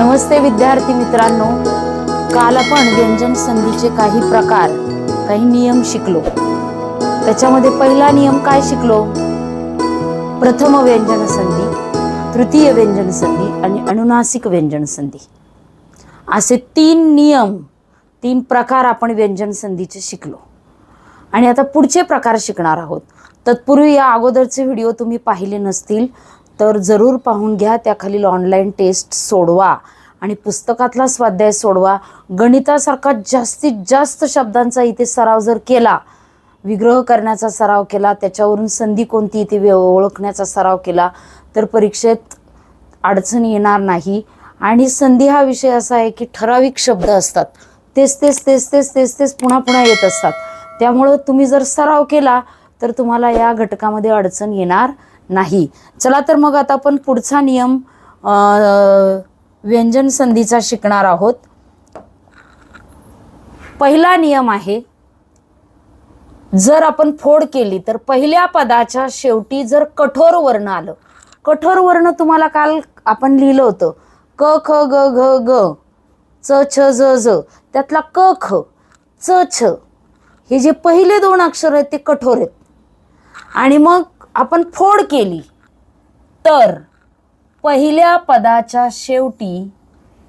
नमस्ते विद्यार्थी मित्रांनो. काल आपण व्यंजन संधीचे काही प्रकार काही नियम शिकलो. त्याच्यामध्ये पहिला नियम काय शिकलो? प्रथम व्यंजन संधी तृतीय व्यंजन संधी आणि अनुनासिक व्यंजन संधी. असे तीन नियम तीन प्रकार आपण व्यंजन संधीचे शिकलो. आणि आता पुढचे प्रकार शिकणार आहोत. तत्पूर्वी या अगोदरचे व्हिडिओ तुम्ही पाहिले नसतील तर जरूर पाहून घ्या. त्याखालील ऑनलाईन टेस्ट सोडवा आणि पुस्तकातला स्वाध्याय सोडवा. गणितासारखा जास्तीत जास्त शब्दांचा इथे सराव जर केला विग्रह करण्याचा सराव केला त्याच्यावरून संधी कोणती इथे वे- ओळखण्याचा सराव केला तर परीक्षेत अडचण येणार नाही. आणि संधी हा विषय असा आहे की ठराविक शब्द असतात. तेच तेच तेच तेच तेच तेच पुन्हा पुन्हा येत असतात. त्यामुळं तुम्ही जर सराव केला तर तुम्हाला या घटकामध्ये अडचण येणार. नाही. चला तर मग आता आपण पुढचा नियम व्यंजन संधीचा शिकणार आहोत. पहिला नियम आहे जर आपण फोड केली तर पहिल्या पदाच्या शेवटी जर कठोर वर्ण आलं कठोर वर्ण तुम्हाला काल आपण लिहिलं होतं. क ख ग घ ग च छ ज ज. त्यातला क ख च छ. हे जे पहिले दोन अक्षर आहेत ते कठोर आहेत. आणि मग आपण फोड केली. तर पहिल्या पदाच्या शेवटी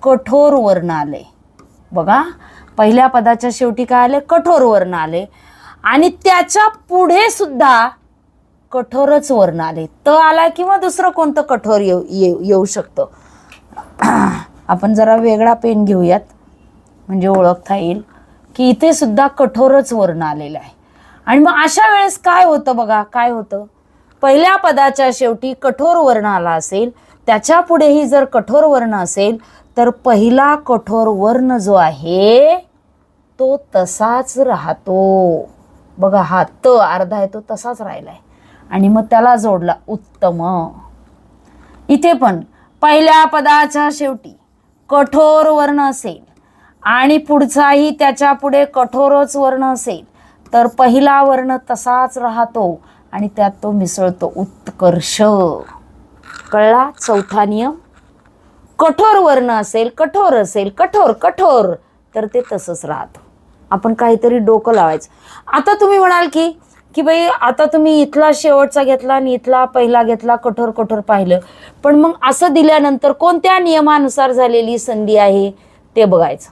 कठोर वर्ण आले. बघा पहिल्या पदाच्या शेवटी काय आले? कठोर वर्ण आले. आणि त्याच्या पुढे सुद्धा कठोरच वर्ण आले. त आला किंवा दुसरं कोणतं कठोर येऊ येऊ येऊ शकतं? आपण जरा वेगळा पेन घेऊयात. म्हणजे ओळखता येईल की इथे सुद्धा कठोरच वर्ण आलेलं आहे. आणि मग अशा वेळेस काय होतं बघा? काय होतं? पहिल्या पदाच्या शेवटी कठोर वर्ण आला असेल त्याच्या पुढेही जर कठोर वर्ण असेल तर पहिला कठोर वर्ण जो आहे तो तसाच राहतो. बघा हा त अर्धा आहे तो तसाच राहिलाय. आणि मग त्याला जोडला उत्तम. इथे पण पहिल्या पदाच्या शेवटी कठोर वर्ण असेल आणि पुढचाही त्याच्या पुढे कठोरच वर्ण असेल तर पहिला वर्ण तसाच राहतो. आणि त्यात तो मिसळतो उत्कर्ष. कळला? चौथा नियम? कठोर वर्ण असेल कठोर असेल कठोर कठोर. तर ते तसंच राहतं. आपण काहीतरी डोकं लावायचं. आता तुम्ही म्हणाल की की बाई आता तुम्ही इथला शेवटचा घेतला आणि इथला पहिला घेतला कठोर कठोर पाहिलं. पण मग असं दिल्यानंतर कोणत्या नियमानुसार झालेली संधी आहे ते बघायचं.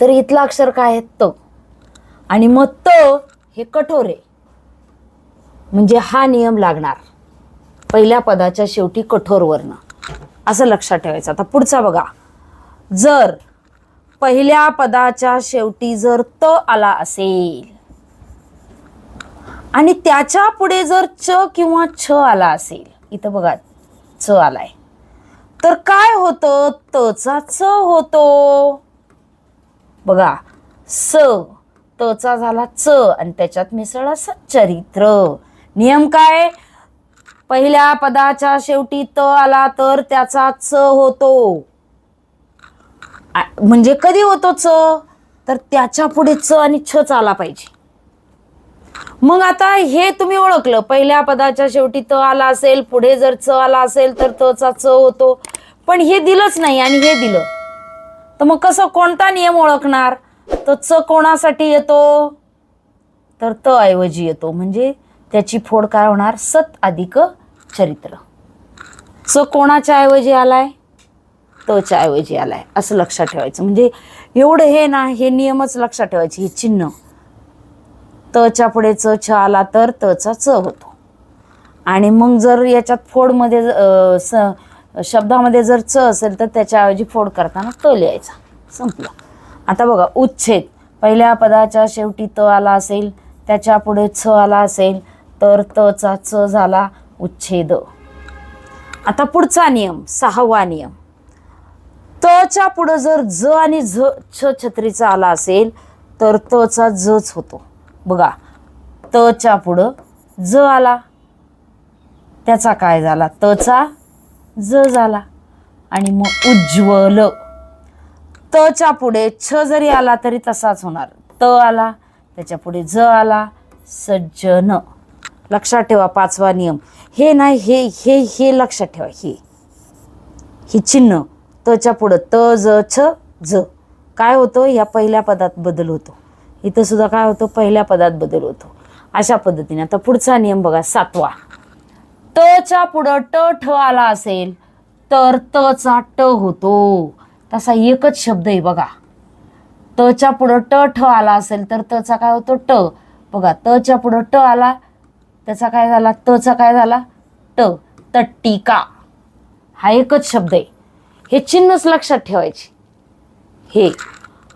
तर इथलं अक्षर काय आहे? त. आणि मग त हे कठोर आहे. म्हणजे हा नियम लागणार. पहिल्या पदाच्या शेवटी कठोर वर्ण. असं लक्षात ठेवायचं. आता पुढचा बघा. जर पहिल्या पदाच्या शेवटी जर त आला असेल आणि त्याच्या पुढे जर च किंवा छ आला असेल इथं बघा च आलाय. तर काय होतं? तचा च होतो. बघा स तचा झाला च आणि त्याच्यात मिसळला सच्चरित्र नियम काय? पहिल्या पदाच्या शेवटी त आला तर त्याचा च होतो. म्हणजे कधी होतो च? तर त्याच्या पुढे च आणि छच आला पाहिजे. मग आता हे तुम्ही ओळखलं. पहिल्या पदाच्या शेवटी त आला असेल पुढे जर च आला असेल तर तचा च होतो. पण हे दिलंच नाही आणि हे दिलं. तर मग कसं कोणता नियम ओळखणार? तर च कोणासाठी येतो? तर त ऐवजी येतो. म्हणजे त्याची फोड काय होणार सत अधिक चरित्र. च कोणाच्या ऐवजी आलाय? तच्या ऐवजी आलाय असं लक्षात ठेवायचं. म्हणजे एवढं हे ना हे नियमच लक्षात ठेवायचे हे चिन्ह. तच्या पुढे च छ आला तर तचा च होतो. आणि मग जर याच्यात फोडमध्ये स शब्दामध्ये जर च असेल तर त्याच्याऐवजी फोड करताना त लिहायचा. संपलं. आता बघा उच्छेद. पहिल्या पदाच्या शेवटी त आला असेल त्याच्या पुढे छ आला असेल तर तचा च झाला उच्छेद. आता पुढचा नियम सहावा नियम. तच्या पुढं जर ज आणि झ छ छत्रीचा आला असेल तर तचा जच होतो. बघा तच्या पुढं ज आला. त्याचा काय झाला? तचा ज झाला. आणि मग उज्ज्वल. तच्या पुढे छ जरी आला तरी तसाच होणार. त आला त्याच्या पुढे ज आला सज्जन. लक्षात ठेवा पाचवा नियम. हे नाही हे हे हे लक्षात ठेवा. हे. ही चिन्ह. तच्या पुढं. त ज छ ज. काय होतं? या पहिल्या पदात बदल होतो. इथं सुद्धा काय होतं? पहिल्या पदात बदल होतो. अशा पद्धतीने. आता पुढचा नियम बघा सातवा. तच्या पुढं ट ठ आला असेल तर तचा ट होतो. तसा एकच शब्द आहे बघा. तच्या पुढं ट ठ आला असेल तर तचा काय होतो? ट. बघा तच्या पुढं ट आला त्याचा काय झाला? तचा काय झाला? ट तट्टिका. हा एकच शब्द आहे. हे चिन्हच लक्षात ठेवायची. हे.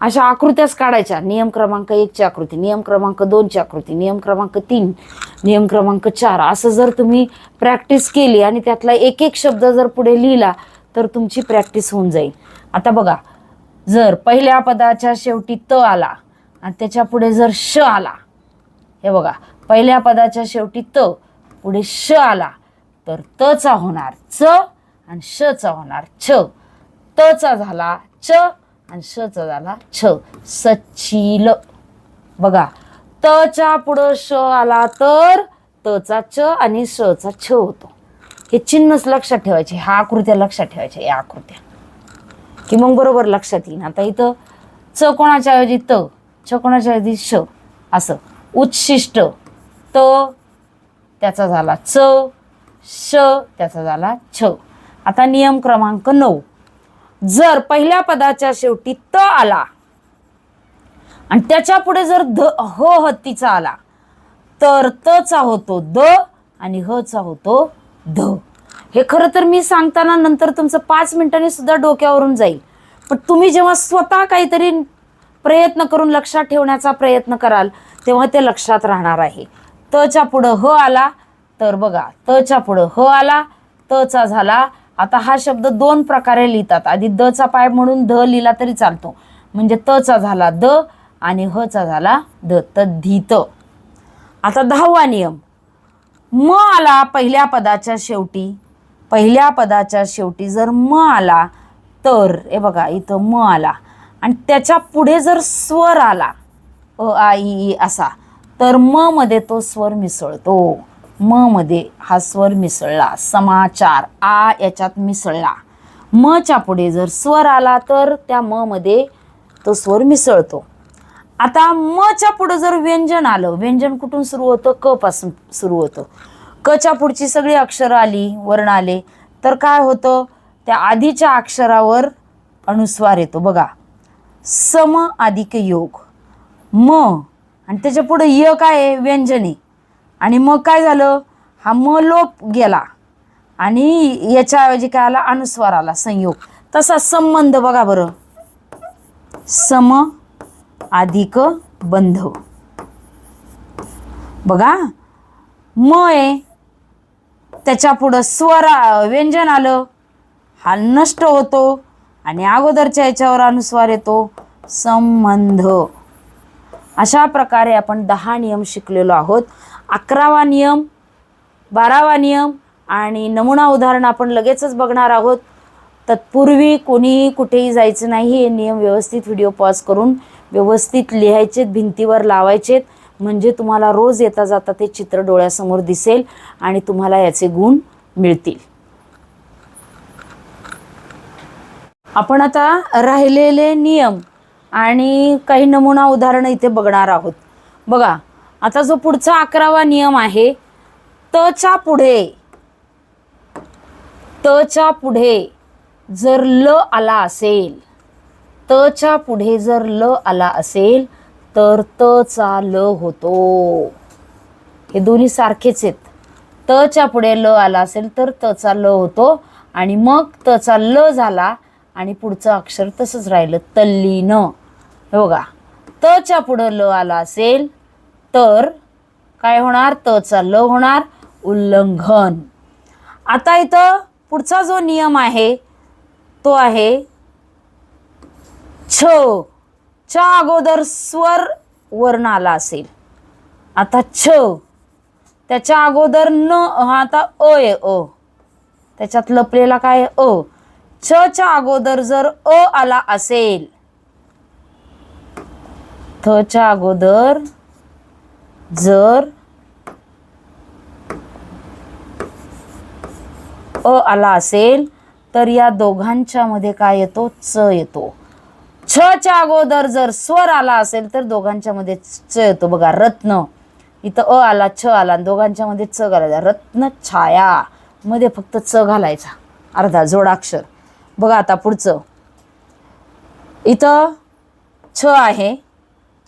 अशा आकृत्याच काढायच्या. नियम क्रमांक एकची आकृती नियम क्रमांक दोनची आकृती नियम क्रमांक तीन नियम क्रमांक चार. असं जर तुम्ही प्रॅक्टिस केली आणि त्यातला एक एक शब्द जर पुढे लिहिला तर तुमची प्रॅक्टिस होऊन जाईल. आता बघा. जर पहिल्या पदाच्या शेवटी त आला आणि त्याच्या पुढे जर श आला हे बघा पहिल्या पदाच्या शेवटी त पुढे श आला. तर त चा होणार च आणि श चा होणार छ. तचा झाला च आणि श चा झाला छ. सचिल. बघा त च्या पुढं श आला तर तचा च आणि शचा छ होतो. हे चिन्हच लक्षात ठेवायचे ह्या आकृत्या लक्षात ठेवायच्या या आकृत्या. की मग बरोबर लक्षात येईल आता इथं च कोणाच्या ऐवजी त? छ कोणाच्या ऐवजी श? असं. उच्छिष्ट. त त्याचा झाला च श त्याचा झाला छ. आता नियम क्रमांक नऊ. जर पहिल्या पदाच्या शेवटी त आला आणि त्याच्या पुढे जर ध ह हत्तीचा आला तर तचा होतो द आणि हचा होतो ध. हे खरं तर मी सांगताना नंतर तुमचं पाच मिनिटांनी सुद्धा डोक्यावरून जाईल. पण तुम्ही जेव्हा स्वतः काहीतरी प्रयत्न करून लक्षात ठेवण्याचा प्रयत्न कराल तेव्हा ते लक्षात राहणार आहे. तच्या पुढं ह आला तर बघा तच्या पुढं ह आला तचा झाला. आता हा शब्द दोन प्रकारे लिहितात. आधी द चा पाय म्हणून ध लिहिला तरी चालतो. म्हणजे तचा झाला द आणि ह चा झाला ध. तद्धीत आता दहावा नियम. म आला पहिल्या पदाच्या शेवटी. पहिल्या पदाच्या शेवटी जर म आला तर हे बघा इथं म आला. आणि त्याच्या पुढे जर स्वर आला अ आ ई असा. तर म मध्ये तो स्वर मिसळतो. म मध्ये हा स्वर मिसळला. समाचार आ याच्यात मिसळला. मच्या पुढे जर स्वर आला तर त्या म मध्ये तो स्वर मिसळतो. आता मच्या पुढं जर व्यंजन आलं व्यंजन कुठून सुरू होतं? क पासून सुरू होतं. कच्या पुढची सगळी अक्षरं आली वर्ण आले तर काय होतं? त्या आधीच्या अक्षरावर अनुस्वार येतो. बघा. सम अधिक योग. म. आणि त्याच्या पुढं य काय आहे? आणि मग काय झालं? हा म लोप गेला. आणि याच्याऐवजी काय आला? अनुस्वार आला संयोग. तसा संबंध बघा बरं. सम अधिक बंध. बघा. म आहे. त्याच्या पुढं स्वर व्यंजन आलं. हा नष्ट होतो. आणि अगोदरच्या याच्यावर अनुस्वार येतो. संबंध. अशा प्रकारे आपण दहा नियम शिकलेलो आहोत. अकरावा नियम बारावा नियम आणि नमुना उदाहरण आपण लगेचच बघणार आहोत. तत्पूर्वी कोणीही कुठेही जायचं नाही हे नियम व्यवस्थित व्हिडिओ पॉज करून व्यवस्थित लिहायचेत भिंतीवर लावायचेत. म्हणजे तुम्हाला रोज येता जाता ते चित्र डोळ्यासमोर दिसेल आणि तुम्हाला याचे गुण मिळतील. आपण आता राहिलेले नियम. आणि काही नमुना उदाहरणं इथे बघणार आहोत. बघा आता जो पुढचा अकरावा नियम आहे तच्या पुढे तच्या पुढे जर ल आला असेल तच्या पुढे जर ल आला असेल तर तचा ल होतो. हे दोन्ही सारखेच आहेत. तच्या पुढे ल आला असेल तर तचा ल होतो. आणि मग तचा ल झाला आणि पुढचं अक्षर तसंच राहिलं तल्लीन. हे बघा तच्या पुढं ल आला असेल तर काय होणार? तचा ल होणार उल्लंघन. आता इथं पुढचा जो नियम आहे तो आहे छ. च्या अगोदर स्वर वर्ण आला असेल. आता छ. त्याच्या अगोदर न हा आता अ आहे अ. त्याच्यात लपलेला काय अ. छ च्या अगोदर जर अ आला असेल थच्या अगोदर जर अ आला असेल तर या दोघांच्या मध्ये काय येतो? च येतो. छ च्या अगोदर जर स्वर आला असेल तर दोघांच्या मध्ये च येतो. बघा रत्न. इथं अ आला छ आला आणि दोघांच्या मध्ये च घालायचा. रत्न छाया. मध्ये फक्त च घालायचा. अर्धा जोडाक्षर. बघा आता पुढचं. इथं छ आहे.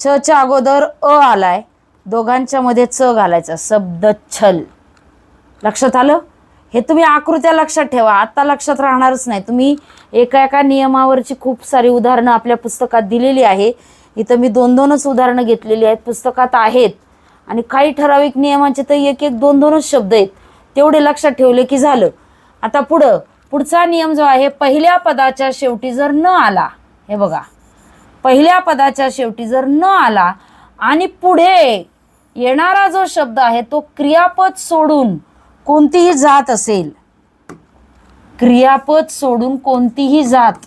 छ च्या अगोदर अ आलाय. दोघांच्या मध्ये च घालायचा. शब्द छल. लक्षात आलं? हे तुम्ही आकृत्या लक्षात ठेवा. आता लक्षात राहणारच नाही. तुम्ही एका एका नियमावरची खूप सारी उदाहरणं आपल्या पुस्तकात दिलेली आहे. इथं मी दोन दोनच उदाहरणं घेतलेली आहेत. पुस्तकात आहेत. आणि काही ठराविक नियमांचे तर एक एक दोन दोनच शब्द आहेत. तेवढे लक्षात ठेवले की झालं. आता पुढं. पुढचा नियम जो आहे पहिल्या पदाच्या शेवटी जर न आला हे बघा. पहिल्या पदाच्या शेवटी जर न आला आणि पुढे येणारा जो शब्द आहे तो क्रियापद सोडून कोणतीही जात असेल क्रियापद सोडून कोणतीही जात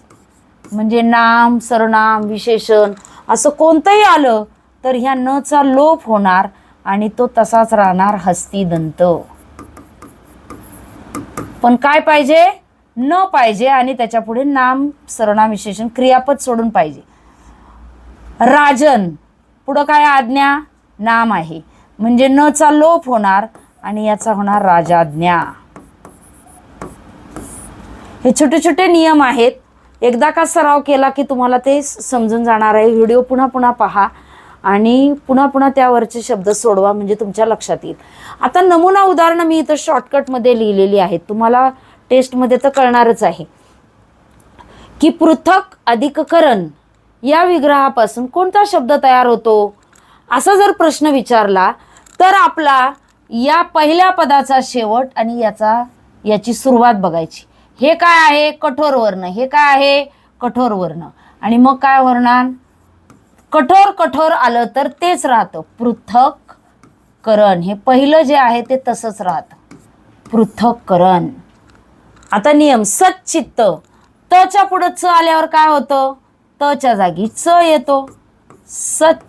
म्हणजे नाम सरनाम विशेषण असं कोणतंही आलं तर ह्या नचा लोप होणार आणि तो तसाच राहणार हस्तीदंत. पण काय पाहिजे? न पाहिजे आणि त्याच्यापुढे नाम सरनाम विशेषण क्रियापद सोडून पाहिजे. राजन पुढं काय आज्ञा? नाम आहे. म्हणजे न चा लोप होणार आणि याचा होणार राजाज्ञा. हे छोटे छोटे नियम आहेत. एकदा का सराव केला की तुम्हाला ते समजून जाणार आहे. व्हिडिओ पुन्हा पुन्हा पहा आणि पुन्हा पुन्हा त्यावरचे शब्द सोडवा म्हणजे तुमच्या लक्षात येईल. आता नमुना उदाहरणं मी इथं शॉर्टकटमध्ये लिहिलेली आहेत. तुम्हाला टेस्टमध्ये तर कळणारच आहे. की पृथक अधिककरण या विग्रहापासून कोणता शब्द तयार होतो? असा जर प्रश्न विचारला तर आपला या पहिल्या पदाचा शेवट आणि याचा याची सुरुवात बघायची. हे काय आहे? कठोर वर्ण. हे काय आहे? कठोर वर्ण. आणि मग काय वर्णन? कठोर कठोर आलं तर तेच राहतं. पृथक करण हे पहिलं जे आहे ते तसंच राहतं. पृथक्करण. आता नियम सच्चित्त तच्या पुढं च आल्यावर काय होतं? तच्या जागी च येतो. सच्चित्त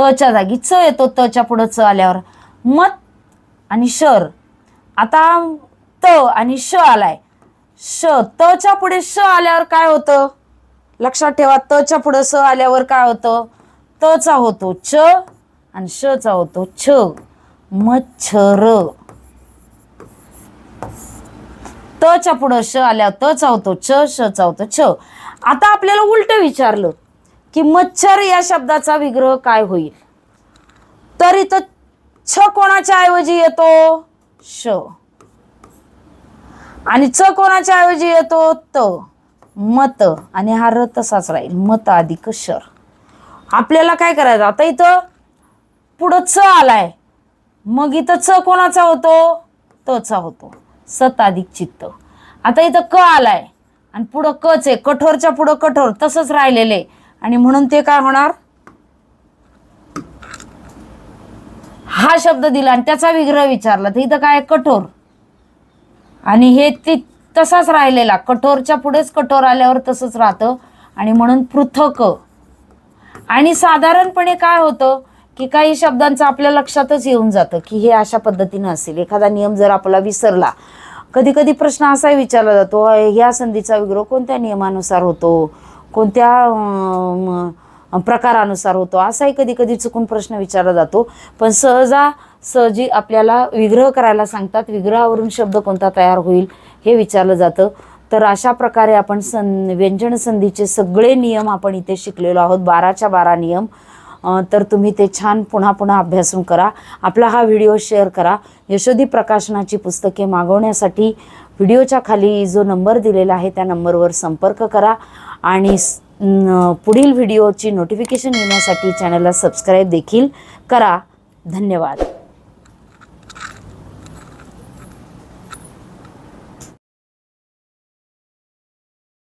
तच्या जागी च येतो तच्या पुढं च आल्यावर. मत आणि शर. आता त आणि श आलाय. श तच्या पुढे श आल्यावर काय होतं? लक्षात ठेवा तच्या पुढे स आल्यावर काय होतं? तचा होतो च आणि शचा होतो छ. मच्छर. तच्या पुढं श आल्यावर त चावतो छ श चावतो छ. आता आपल्याला उलट विचारलं की मच्छर या शब्दाचा विग्रह काय होईल? तर इथं छ कोणाच्या ऐवजी येतो? श. आणि च कोणाच्या ऐवजी येतो? त. मत. आणि हा र तसाच राहील. मत अधिक शर. आपल्याला काय करायचं? आता इथं पुढं च आलाय. मग इथं च कोणाचा होतो? तचा होतो. सत अधिक चित्त. आता इथं क आलाय. आणि पुढं कच आहे. कठोरच्या पुढं कठोर. तसंच राहिलेले आणि म्हणून ते काय होणार? हा शब्द दिला आणि त्याचा विग्रह विचारला. तर इथं काय कठोर. आणि हे ते तसाच राहिलेला. कठोरच्या पुढेच कठोर आल्यावर तसंच राहतं. आणि म्हणून पृथक. आणि साधारणपणे काय होतं? की काही शब्दांचं आपल्या लक्षातच येऊन जातं की हे अशा पद्धतीनं असेल. एखादा नियम जर आपला विसरला कधी कधी प्रश्न असाही विचारला जातो ह्या संधीचा विग्रह कोणत्या नियमानुसार होतो? कोणत्या प्रकारानुसार होतो? असाही कधी कधी चुकून प्रश्न विचारला जातो. पण सहजा सहजी आपल्याला विग्रह करायला सांगतात. विग्रहावरून शब्द कोणता तयार होईल हे विचारलं जातं. तर अशा प्रकारे आपण सं व्यंजन संधीचे सगळे नियम आपण इथे शिकलेलो आहोत. बाराच्या बारा नियम. तर तुम्ही ते छान पुन्हा पुन्हा अभ्यासून करा. आपला हा व्हिडिओ शेअर करा. यशोदी प्रकाशनाची पुस्तके मागवण्यासाठी व्हिडिओच्या खाली जो नंबर दिलेला आहे त्या नंबरवर संपर्क करा आणि पुढील व्हिडिओची नोटिफिकेशन येण्यासाठी चॅनलला सबस्क्राईब देखील करा. धन्यवाद.